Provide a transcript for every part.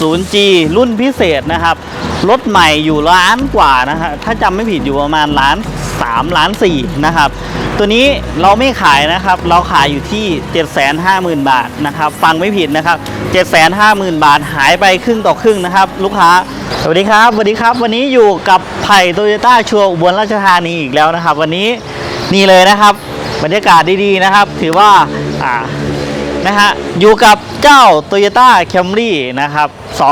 0G รุ่นพิเศษนะครับ รถใหม่อยู่ล้านกว่านะฮะถ้าจำไม่ผิดอยู่ประมาณล้าน 3 ล้าน 4 นะครับ ตัวนี้เราไม่ขายนะครับ เราขายอยู่ที่ 750,000 บาทนะครับ ฟังไม่ผิดนะครับ 750,000 บาทหายไปครึ่งต่อครึ่งนะครับ ลูกค้าสวัสดีครับสวัสดีครับ วันนี้อยู่กับไผ่โตโยต้าชัวอุบลราชธานีอีกแล้วนะครับ วันนี้นี่เลยนะครับ บรรยากาศดีๆนะครับ ถือว่าอ่า นะฮะอยู่กับเจ้า Toyota Camry นะครับ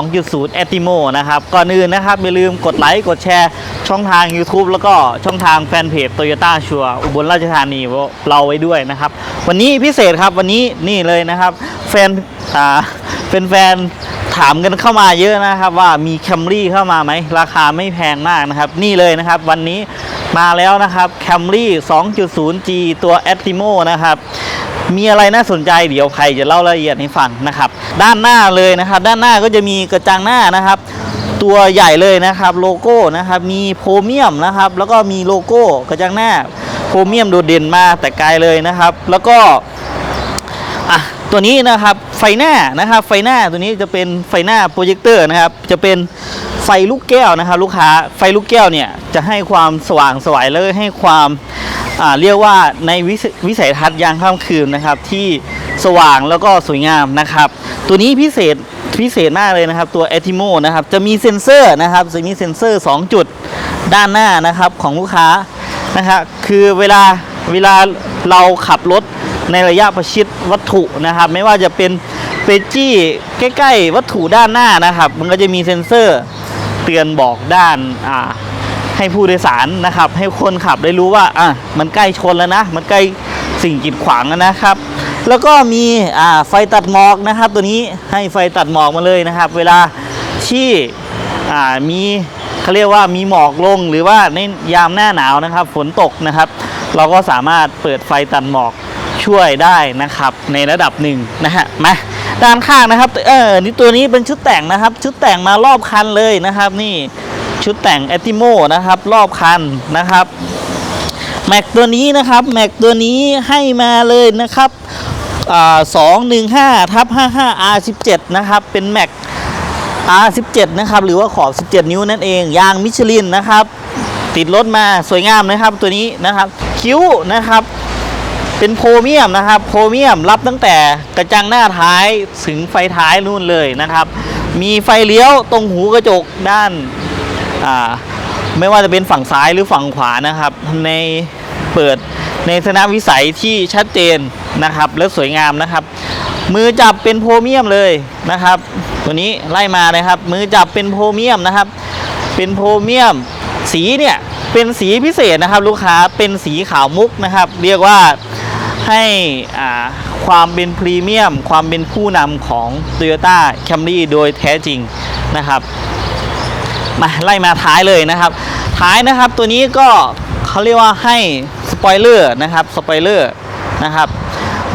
2.0 a t i m o นะครับก่อนอื่นนะครับ อย่าลืมกดไลค์กดแชร์ช่องทาง YouTube แล้วก็ช่องทางแฟนเพจ Toyota ชัวอุบลราชธานีเราไว้ด้วยนะครับ วันนี้พิเศษครับวันนี้นี่เลยนะครับ แฟนอ่าเป็นแฟนถามกันเข้ามาเยอะนะครับ ว่ามี Camry เข้ามาไหมราคาไม่แพงมากนะครับ นี่เลยนะครับ วันนี้มาแล้วนะครับ Camry 2.0G ตัว a t i m o นะครับ มีอะไรน่าสนใจเดี๋ยวใครจะเล่ารายละเอียดให้ฟังนะครับ ด้านหน้าเลยนะครับ ด้านหน้าก็จะมีกระจังหน้านะครับ ตัวใหญ่เลยนะครับโลโก้นะครับมีโพรเมียมนะครับ แล้วก็มีโลโก้กระจังหน้าโพรเมียมโดดเด่นมาแต่ไกลเลยนะครับ แล้วก็อะตัวนี้นะครับไฟหน้านะครับ ไฟหน้าตัวนี้จะเป็นไฟหน้าโปรเจคเตอร์นะครับ จะเป็นไฟลูกแก้วนะครับ ลูกค้าไฟลูกแก้วเนี่ยจะให้ความสว่างสวยและให้ความ เรียกว่าในวิสวิสัยทัศน์ยามค่ำคืนนะครับ ที่สว่างแล้วก็สวยงามนะครับ ตัวนี้พิเศษพิเศษมากเลยนะครับ ตัว a t i m o นะครับ จะมีเซ็นเซอร์นะครับจะมีเซ็นเซอร์ 2 จุดด้านหน้านะครับของลูกค้านะครับคือเวลาเวลาเราขับรถในระยะประชิดวัตถุนะครับ ไม่ว่าจะเป็นเปจี้ใกล้ ๆ วัตถุด้านหน้านะครับ มันก็จะมีเซ็นเซอร์เตือนบอกด้านอ่า ให้ผู้โดยสารนะครับ ให้คนขับได้รู้ว่าอะมันใกล้ชนแล้วนะ มันใกล้สิ่งกีดขวางแล้วนะครับ แล้วก็มีอ่าไฟตัดหมอกนะครับ ตัวนี้ให้ไฟตัดหมอกมาเลยนะครับ เวลาที่อ่ามีเขาเรียกว่ามีหมอกลงหรือว่าในยามหน้าหนาวนะครับ ฝนตกนะครับ เราก็สามารถเปิดไฟตัดหมอกช่วยได้นะครับ ในระดับหนึ่งนะฮะมาด้านข้างนะครับ เออนี่ตัวนี้เป็นชุดแต่งนะครับ ชุดแต่งมารอบคันเลยนะครับ นี่ ชุดแต่ง a t i m o นะครับ รอบคันนะครับแม็กตัวนี้นะครับแม็กตัวนี้ให้มาเลยนะครับสองหนึ่งห้าทับห้าห้า R สิบเจ็ดนะครับ เป็นแม็ก R สิบเจ็ดนะครับ หรือว่าขอบสิบเจ็ดนิ้วนั่นเอง ยางมิชลินนะครับ ติดรถมาสวยงามนะครับ ตัวนี้นะครับ คิ้วนะครับ เป็นโพรเมียมนะครับโพรเมียมรับตั้งแต่กระจังหน้าท้ายถึงไฟท้ายนู่นเลยนะครับ มีไฟเลี้ยวตรงหูกระจกด้าน ไม่ว่าจะเป็นฝั่งซ้ายหรือฝั่งขวานะครับ ในเปิดในสนามวิสัยที่ชัดเจนนะครับ และสวยงามนะครับ มือจับเป็นโพรเมียมเลยนะครับ ตัวนี้ไล่มาเลยครับ มือจับเป็นโพรเมียมนะครับ เป็นโพรเมียม สีเนี่ยเป็นสีพิเศษนะครับ ลูกค้าเป็นสีขาวมุกนะครับ เรียกว่าให้อ่าความเป็นพรีเมียม ความเป็นผู้นำของ Toyota Camry โดยแท้จริงนะครับ มาไล่มาท้ายเลยนะครับ ท้ายนะครับตัวนี้ก็เขาเรียกว่าให้สปอยเลอร์นะครับสปอยเลอร์นะครับ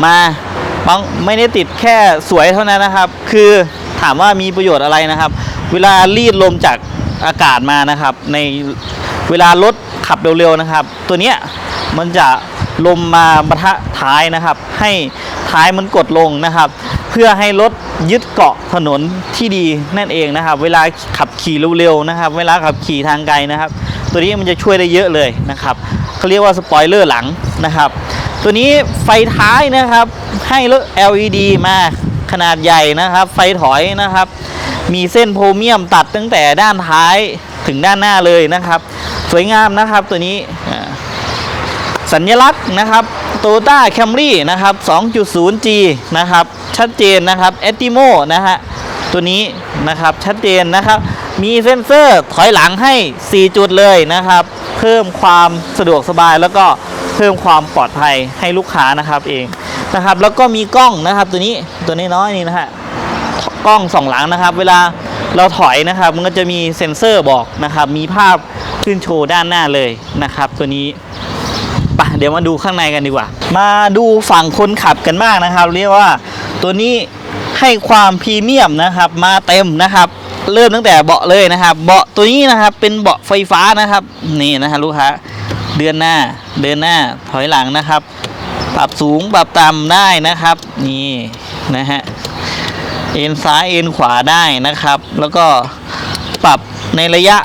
มาบางไม่ได้ติดแค่สวยเท่านั้นนะครับ คือถามว่ามีประโยชน์อะไรนะครับ เวลารีดลมจากอากาศมานะครับ ในเวลารถขับเร็วๆนะครับ ตัวเนี้ยมันจะลมมาปะทะท้ายนะครับ ให้ท้ายมันกดลงนะครับ เพื่อให้รถยึดเกาะถนนที่ดีนั่นเองนะครับ เวลาขับขี่เร็วๆนะครับ เวลาขับขี่ทางไกลนะครับ ตัวนี้มันจะช่วยได้เยอะเลยนะครับเขาเรียกว่าสปอยเลอร์หลังนะครับ ตัวนี้ไฟท้ายนะครับให้รถ LED มาขนาดใหญ่นะครับ ไฟถอยนะครับ มีเส้นโพรเมียมตัดตั้งแต่ด้านท้ายถึงด้านหน้าเลยนะครับ สวยงามนะครับตัวนี้สัญลักษณ์นะครับ Toyota Camry นะครับ 2.0G นะครับ ชัดเจนนะครับ e t i m o นะฮะตัวนี้นะครับชัดเจนนะครับ มีเซ็นเซอร์ถอยหลังให้ 4 จุดเลยนะครับ เพิ่มความสะดวกสบายแล้วก็เพิ่มความปลอดภัยให้ลูกค้านะครับเองนะครับ แล้วก็มีกล้องนะครับตัวนี้ตัวน้อยนี่นะฮะกล้องสองหลังนะครับ เวลาเราถอยนะครับ มันก็จะมีเซ็นเซอร์บอกนะครับ มีภาพขึ้นโชว์ด้านหน้าเลยนะครับ ตัวนี้ไปเดี๋ยวมาดูข้างในกันดีกว่า มาดูฝั่งคนขับกันบ้างนะครับ เรียกว่า ตัวนี้ให้ความพรีเมียมนะครับ มาเต็มนะครับ เริ่มตั้งแต่เบาะเลยนะครับ เบาะตัวนี้นะครับเป็นเบาะไฟฟ้านะครับ นี่นะฮะลูกค้าเดือนหน้าเดินหน้าถอยหลังนะครับ ปรับสูงปรับต่ำได้นะครับ นี่นะฮะเอ็นซ้ายเอ็นขวาได้นะครับ แล้วก็ปรับในระยะ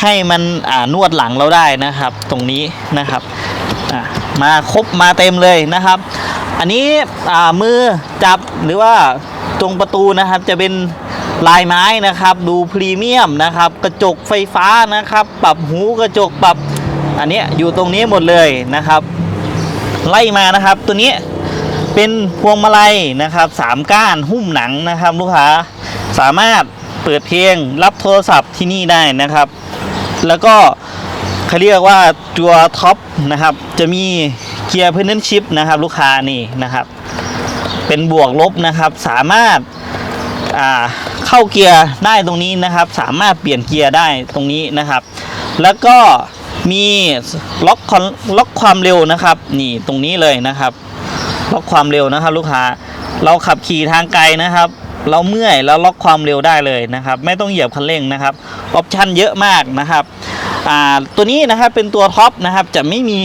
ให้มันอ่านวดหลังเราได้นะครับ ตรงนี้นะครับมาครบมาเต็มเลยนะครับ อันนี้มือจับหรือว่าตรงประตูนะครับจะเป็นลายไม้นะครับ ดูพรีเมียมนะครับ กระจกไฟฟ้านะครับ ปรับหูกระจกปรับ อันนี้อยู่ตรงนี้หมดเลยนะครับ ไล่มานะครับ ตัวนี้เป็นพวงมาลัยนะครับสามก้านหุ้มหนังนะครับ ลูกค้าสามารถเปิดเพลงรับโทรศัพท์ที่นี่ได้นะครับ แล้วก็เขาเรียกว่าตัวท็อปนะครับ จะมี เกียร์เพนเนนชิพนะครับ ลูกค้านี่นะครับ เป็นบวกลบนะครับ สามารถาเข้าเกียร์ได้ตรงนี้นะครับ สามารถเปลี่ยนเกียร์ได้ตรงนี้นะครับ แล้วก็มีล็อกคอนล็อกความเร็วนะครับ นี่ตรงนี้เลยนะครับ ล็อกความเร็วนะครับ ลูกค้าเราขับขี่ทางไกลนะครับ เราเมื่อยแล้วล็อกความเร็วได้เลยนะครับ ไม่ต้องเหยียบคันเร่งนะครับออปชันเยอะมากนะครับตัวนี้นะครับเป็นตัวท็อปนะครับจะไม่มี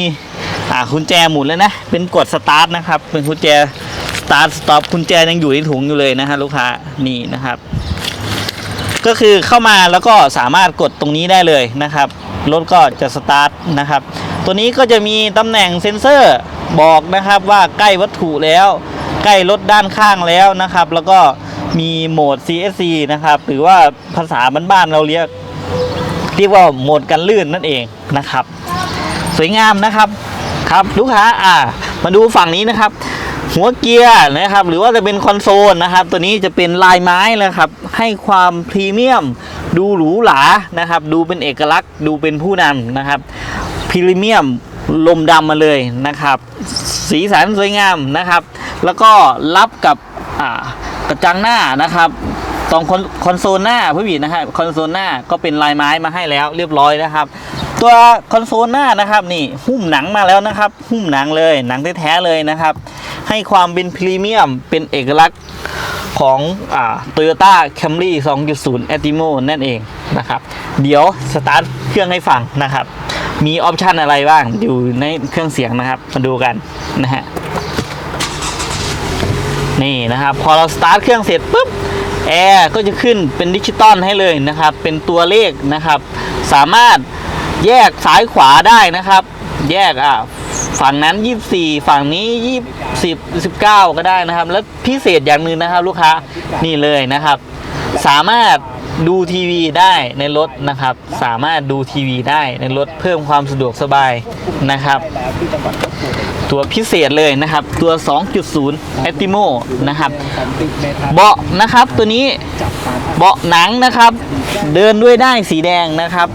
อ่ากุญแจหมุนเลยนะ เป็นกดสตาร์ทนะครับ เป็นกุญแจสตาร์ทสต็อปกุญแจยังอยู่ในถุงอยู่เลยนะฮะลูกค้านี่นะครับ ก็คือเข้ามาแล้วก็สามารถกดตรงนี้ได้เลยนะครับรถก็จะสตาร์ทนะครับ ตัวนี้ก็จะมีตำแหน่งเซ็นเซอร์บอกนะครับว่าใกล้วัตถุแล้ว ใกล้รถด้านข้างแล้วนะครับ แล้วก็มีโหมด CSC นะครับ หรือว่าภาษาบ้านๆเราเรียกเรียกว่าโหมดกันลื่นนั่นเองนะครับ สวยงามนะครับ ครับลูกค้าอ่า มาดูฝั่งนี้นะครับ หัวเกียร์นะครับ หรือว่าจะเป็นคอนโซลนะครับ ตัวนี้จะเป็นลายไม้นะครับ ให้ความพรีเมียม ดูหรูหรานะครับ ดูเป็นเอกลักษณ์ ดูเป็นผู้นำนะครับพรีเมียมลมดำมาเลยนะครับ สีสันสวยงามนะครับ แล้วก็รับกับกระจังหน้านะครับตรงคอนคอนโซลหน้าผู้ผิดนะครับคอนโซลหน้าก็เป็นลายไม้มาให้แล้วเรียบร้อยนะครับ ตัวคอนโซลหน้านะครับนี่หุ้มหนังมาแล้วนะครับ หุ้มหนังเลยหนังแท้ๆเลยนะครับ ให้ความเป็นพรีเมียมเป็นเอกลักษณ์ของอ่า Toyota Camry 2.0 a t i m o นั่นเองนะครับ เดี๋ยวสตาร์ทเครื่องให้ฟังนะครับ มีออปชันอะไรบ้างอยู่ในเครื่องเสียงนะครับ มาดูกันนะฮะนี่นะครับ พอเราสตาร์ทเครื่องเสร็จปุ๊บแอร์ก็จะขึ้นเป็นดิจิตอลให้เลยนะครับ เป็นตัวเลขนะครับ สามารถ แยกซ้ายขวาได้นะครับ แยกอะฝั่งนั้น 24 ฝั่งนี้ 20 19 ก็ได้นะครับ แล้วพิเศษอย่างหนึ่งนะครับ ลูกค้านี่เลยนะครับ สามารถดูทีวีได้ในรถนะครับ สามารถดูทีวีได้ในรถเพิ่มความสะดวกสบายนะครับ ตัวพิเศษเลยนะครับ ตัว 2.0 a t i m o นะครับ เบาะนะครับตัวนี้เบาะหนังนะครับ เดินด้วยได้สีแดงนะครับ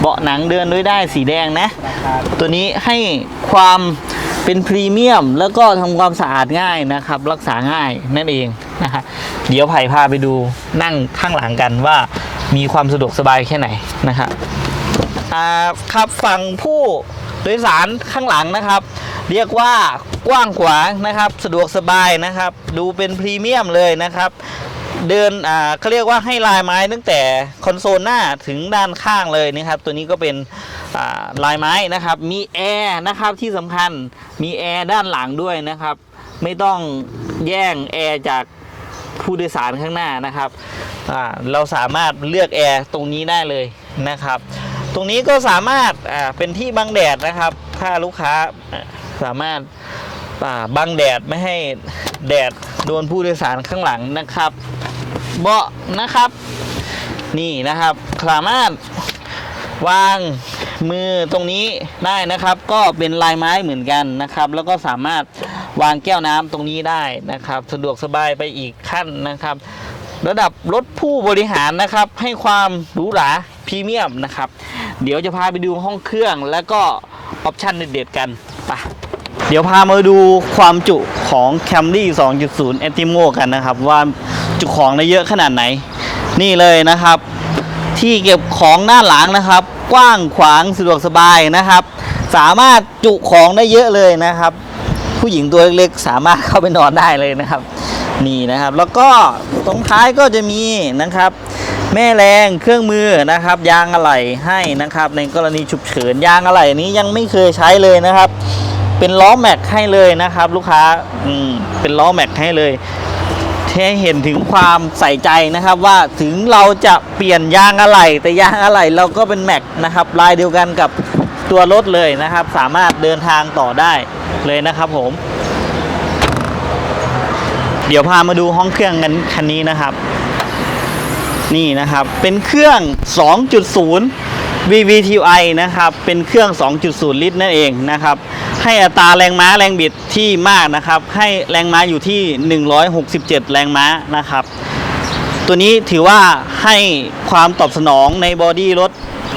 เบาะหนังเดินด้วยได้ายสีแดงนะ ตัวนี้ให้ความเป็นพรีเมียมแล้วก็ทำความสะอาดง่ายนะครับ รักษาง่ายนั่นเองนะครับเดี๋ยวไผ่พาไปดูนั่งข้างหลังกันว่ามีความสะดวกสบายแค่ไหนนะครับอ่าครับฝั่งผู้โดยสารข้างหลังนะครับ เรียกว่ากว้างขวางนะครับ สะดวกสบายนะครับ ดูเป็นพรีเมียมเลยนะครับ เดินอ่าเขาเรียกว่าให้ลายไม้ตั้งแต่คอนโซลหน้าถึงด้านข้างเลยนะครับ ตัวนี้ก็เป็นอ่าลายไม้นะครับ มีแอร์นะครับที่สำคัญมีแอร์ด้านหลังด้วยนะครับ ไม่ต้องแย่งแอร์จากผู้โดยสารข้างหน้านะครับเราสามารถเลือกแอร์ตรงนี้ได้เลยนะครับ ตรงนี้ก็สามารถาเป็นที่บังแดดนะครับ ถ้าลูกค้าสามารถาบังแดดไม่ให้แดดโดนผู้โดยสารข้างหลังนะครับ เบาะนะครับ นี่นะครับสามารถวางมือตรงนี้ได้นะครับ ก็เป็นลายไม้เหมือนกันนะครับ แล้วก็สามารถวางแก้วน้ำตรงนี้ได้นะครับ สะดวกสบายไปอีกขั้นนะครับ ระดับรถผู้บริหารนะครับ ให้ความหรูหราพรีเมียมนะครับ เดี๋ยวจะพาไปดูห้องเครื่องแล้วก็ออปชันเด็ดๆกันไปเดี๋ยวพามาดูความจุของ Camry 2.0 a t i m o กันนะครับ ว่า จุของได้เยอะขนาดไหน นี่เลยนะครับ ที่เก็บของด้าหลังนะครับ กว้างขวางสะดวกสบายนะครับ สามารถจุของได้เยอะเลยนะครับ ผู้หญิงตัวเล็กๆสามารถเข้าไปนอนได้เลยนะครับ นี่นะครับแล้วก็ตรงท้ายก็จะมีนะครับแม่แรงเครื่องมือนะครับ ยางอะไหล่ให้นะครับ ในกรณีฉุกเฉินยางอะไหล่นี้ยังไม่เคยใช้เลยนะครับ เป็นล้อแม็กให้เลยนะครับ ลูกค้าอืมเป็นล้อแม็กให้เลย ให้เห็นถึงความใส่ใจนะครับว่าถึงเราจะเปลี่ยนยางอะไหล่แต่ยางอะไหล่เราก็เป็นแม็กนะครับลายเดียวกันกับตัวรถเลยนะครับ สามารถเดินทางต่อได้เลยนะครับผม เดี๋ยวพามาดูห้องเครื่องกันคันนี้นะครับ นี่นะครับเป็นเครื่อง 2.0 VVTi นะครับเป็นเครื่อง 2.0 ลิตรนั่นเองนะครับให้อัตราแรงม้าแรงบิดที่มากนะครับให้แรงม้าอยู่ที่ 167 แรงม้านะครับตัวนี้ถือว่าให้ความตอบสนองในบอดี้รถ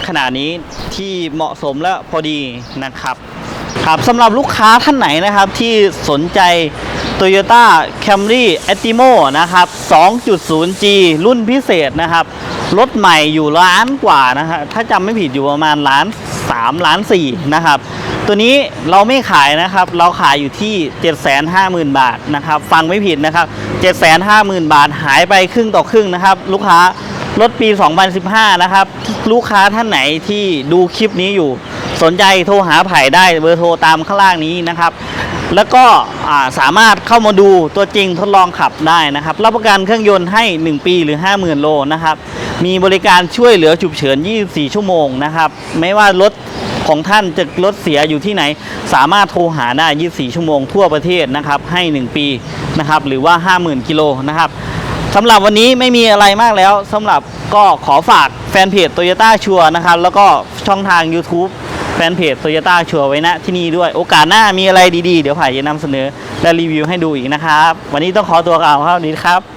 ขนาดนี้ที่เหมาะสมและพอดีนะครับ ครับสำหรับลูกค้าท่านไหนนะครับที่สนใจ Toyota Camry a t i m o นะครับ 2.0G รุ่นพิเศษนะครับ รถใหม่อยู่ล้านกว่านะฮะถ้าจำไม่ผิดอยู่ประมาณล้าน 3 ล้าน 4 นะครับ ตัวนี้เราไม่ขายนะครับ เราขายอยู่ที่ 750,000 บาทนะครับ ฟังไม่ผิดนะครับ 750,000 บาทหายไปครึ่งต่อครึ่งนะครับ ลูกค้ารถปี 2015 นะครับ ลูกค้าท่านไหนที่ดูคลิปนี้อยู่ สนใจโทรหาไผ่ได้เบอร์โทรตามข้างล่างนี้นะครับ แล้วก็สามารถเข้ามาดูตัวจริงทดลองขับได้นะครับ รับประกันเครื่องยนต์ให้ 1 ปีหรือ 50,000 โลนะครับ มีบริการช่วยเหลือฉุกเฉิน 24 ชั่วโมงนะครับ ไม่ว่ารถของท่านจะรถเสียอยู่ที่ไหน สามารถโทรหาได้ 24 ชั่วโมงทั่วประเทศนะครับ ให้ 1 ปีนะครับ หรือว่า 50,000 กิโลนะครับสำหรับวันนี้ไม่มีอะไรมากแล้วสำหรับก็ขอฝากแฟนเพจ Toyota ชัวนะครับ แล้วก็ช่องทาง YouTube แฟนเพจ Toyota ชัวไว้นะที่นี่ด้วย โอกาสหน้ามีอะไรดีๆ เดี๋ยวผ่ายจะนำเสนอและรีวิวให้ดูอีกนะครับ วันนี้ต้องขอตัวกล่าวครับสวัสดีครับ